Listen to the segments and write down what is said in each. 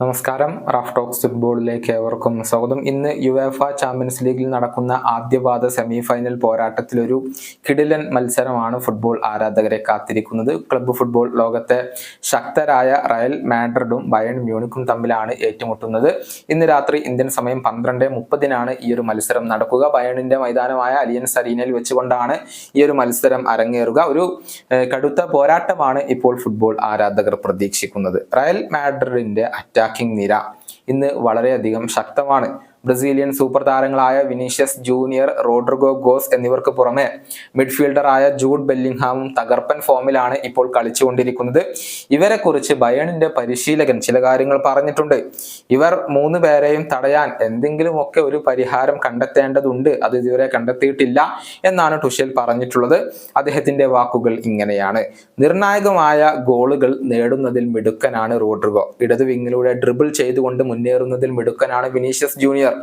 നമസ്കാരം. Raf talks ഫുട്ബോളിലേക്ക് ഏവർക്കും സ്വാഗതം. ഇന്ന് യുവേഫ ചാമ്പ്യൻസ് ലീഗിൽ നടക്കുന്ന ആദ്യപാദ സെമി ഫൈനൽ പോരാട്ടത്തിലൊരു കിടിലൻ മത്സരമാണ് ഫുട്ബോൾ ആരാധകരെ കാത്തിരിക്കുന്നത്. ക്ലബ്ബ് ഫുട്ബോൾ ലോകത്തെ ശക്തരായ റയൽ മാഡ്രിഡും ബയൺ മ്യൂണിക്കും തമ്മിലാണ് ഏറ്റുമുട്ടുന്നത്. ഇന്ന് രാത്രി ഇന്ത്യൻ സമയം പന്ത്രണ്ട് മുപ്പതിനാണ് ഈ ഒരു മത്സരം നടക്കുക. ബയണിന്റെ മൈതാനമായ അലിയൻസ് അരീനയിൽ വെച്ചുകൊണ്ടാണ് ഈ ഒരു മത്സരം അരങ്ങേറുക. ഒരു കടുത്ത പോരാട്ടമാണ് ഇപ്പോൾ ഫുട്ബോൾ ആരാധകർ പ്രതീക്ഷിക്കുന്നത്. റയൽ മാഡ്രിഡിന്റെ അറ്റാക്കിംഗ് നിര ഇന്ന് വളരെയധികം ശക്തമാണ്. ബ്രസീലിയൻ സൂപ്പർ താരങ്ങളായ വിനീഷ്യസ് ജൂനിയർ റോഡ്രിഗോ ഗോസ് എന്നിവർക്ക് പുറമെ മിഡ്ഫീൽഡറായ ജൂഡ് ബെല്ലിംഗ്ഹാമും തകർപ്പൻ ഫോമിലാണ് ഇപ്പോൾ കളിച്ചുകൊണ്ടിരിക്കുന്നത്. ഇവരെ കുറിച്ച് ബയണിന്റെ പരിശീലകൻ ചില കാര്യങ്ങൾ പറഞ്ഞിട്ടുണ്ട്. ഇവർ മൂന്ന് പേരെയും തടയാൻ എന്തെങ്കിലുമൊക്കെ ഒരു പരിഹാരം കണ്ടെത്തേണ്ടതുണ്ട്. അത് ഇതുവരെ കണ്ടെത്തിയിട്ടില്ല എന്നാണ് ടുഷൽ പറഞ്ഞിട്ടുള്ളത്. അദ്ദേഹത്തിന്റെ വാക്കുകൾ ഇങ്ങനെയാണ്. നിർണായകമായ ഗോളുകൾ നേടുന്നതിൽ മിടുക്കനാണ് റോഡ്രിഗോ. ഇടതു വിങ്ങിലൂടെ ഡ്രിബിൾ ചെയ്തുകൊണ്ട് മുന്നേറുന്നതിൽ മിടുക്കനാണ് വിനീഷ്യസ് ജൂനിയർ.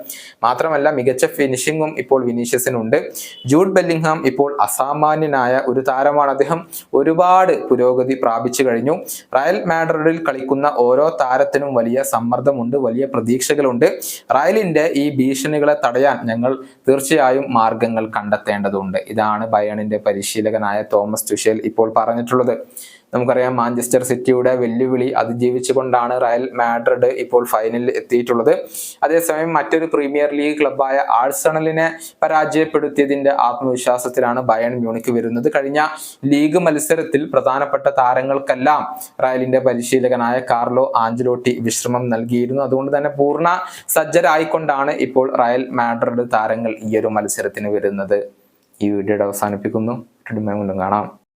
മാത്രമല്ല മികച്ച ഫിനിഷിങ്ങും ഇപ്പോൾ വിനീഷ്യസിനുണ്ട്. ജൂഡ് ബെല്ലിംഗ്ഹാം ഇപ്പോൾ അസാമാന്യനായ ഒരു താരമാണ്. അദ്ദേഹം ഒരുപാട് പുരോഗതി പ്രാപിച്ചു കഴിഞ്ഞു. റയൽ മാഡ്രിഡിൽ കളിക്കുന്ന ഓരോ താരത്തിനും വലിയ സമ്മർദ്ദമുണ്ട് വലിയ പ്രതീക്ഷകളുണ്ട്. റയലിന്റെ ഈ ഭീഷണികളെ തടയാൻ ഞങ്ങൾ തീർച്ചയായും മാർഗങ്ങൾ കണ്ടെത്തേണ്ടതുണ്ട്. ഇതാണ് ബയണിന്റെ പരിശീലകനായ തോമസ് ടുഷേൽ ഇപ്പോൾ പറഞ്ഞിട്ടുള്ളത്. നമുക്കറിയാം മാഞ്ചസ്റ്റർ സിറ്റിയുടെ വെല്ലുവിളി അതിജീവിച്ചുകൊണ്ടാണ് റയൽ മാഡ്രിഡ് ഇപ്പോൾ ഫൈനലിൽ എത്തിയിട്ടുള്ളത്. അതേസമയം മറ്റൊരു പ്രീമിയർ ലീഗ് ക്ലബായ ആഴ്സണലിനെ പരാജയപ്പെടുത്തിയതിന്റെ ആത്മവിശ്വാസത്തിലാണ് ബയൺ മ്യൂണിക്ക് വരുന്നത്. കഴിഞ്ഞ ലീഗ് മത്സരത്തിൽ പ്രധാനപ്പെട്ട താരങ്ങൾക്കെല്ലാം റയലിന്റെ പരിശീലകനായ കാർലോ ആഞ്ചലോട്ടി വിശ്രമം നൽകിയിരുന്നു. അതുകൊണ്ട് തന്നെ പൂർണ സജ്ജരായിക്കൊണ്ടാണ് ഇപ്പോൾ റയൽ മാഡ്രിഡ് താരങ്ങൾ ഈ ഒരു മത്സരത്തിന് വരുന്നത്. ഈ വീഡിയോയുടെ അവസാനിപ്പിക്കുന്നു. കാണാം.